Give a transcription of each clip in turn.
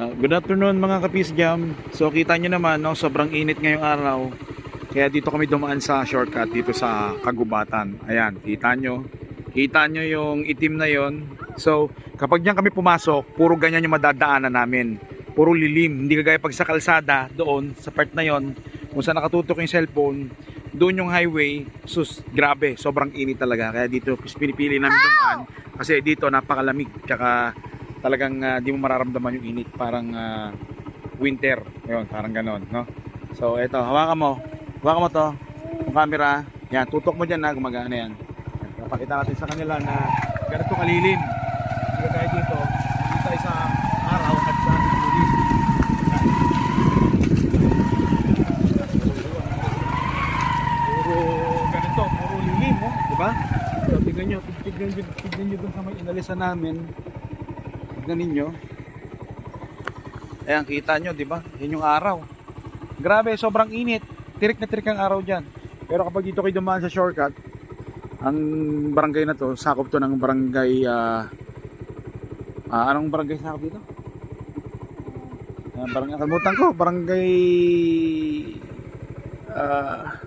Ah, good afternoon mga kapis jam. So kita nyo naman, no, sobrang init ngayong araw. Kaya dito kami dumaan sa shortcut dito sa Kagubatan. Ayan, kita nyo. Kita nyo yung itim na yon. So kapag diyan kami pumasok, puro ganyan yung madadaanan namin. Puro lilim. Hindi kagaya pag sa kalsada, doon, sa part na yon, kung saan nakatutok yung cellphone, doon yung highway, sus, grabe, sobrang init talaga. Kaya dito, pinipili namin dumaan. Kasi dito, napakalamig. Tsaka talagang ah, di mo mararamdaman yung init. Parang ah, winter. Yun parang ganon no? So eto hawakan mo. Hawakan mo to. Yung camera. Yan tutok mo dyan na gumagana yan. Papakita natin sa kanila na ganito kalilim. Hindi kagaya dito. Dito tayo sa araw at sa puro ganito puro lilim oh. Di ba so tignan nyo tignan nyo tignan nyo dun sa may inalisan namin Tignan ninyo. Ayan, kita nyo, di ba? Yan yung araw. Grabe, sobrang init. Tirik na tirik ang araw dyan. Pero kapag dito kayo dumaan sa shortcut, ang barangay na to, sakop to ng barangay, ah, ah, anong barangay sakop dito? Ah, barangay, kalimutan ko, barangay, ah,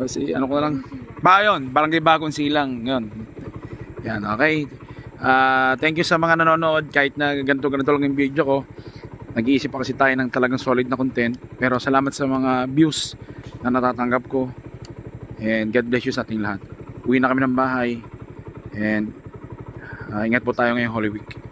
o si, ano ko na lang, Bayon, barangay Bagong Silang, yun. Yan, okay. Ah, thank you sa mga nanonood kahit na ganito ganito lang yung video ko. Nag-iisip pa kasi tayo ng talagang solid na content. Pero salamat sa mga views na natatanggap ko. And God bless you sa ating lahat. Uwi na kami ng bahay. And ah, ingat po tayo ngayong Holy Week.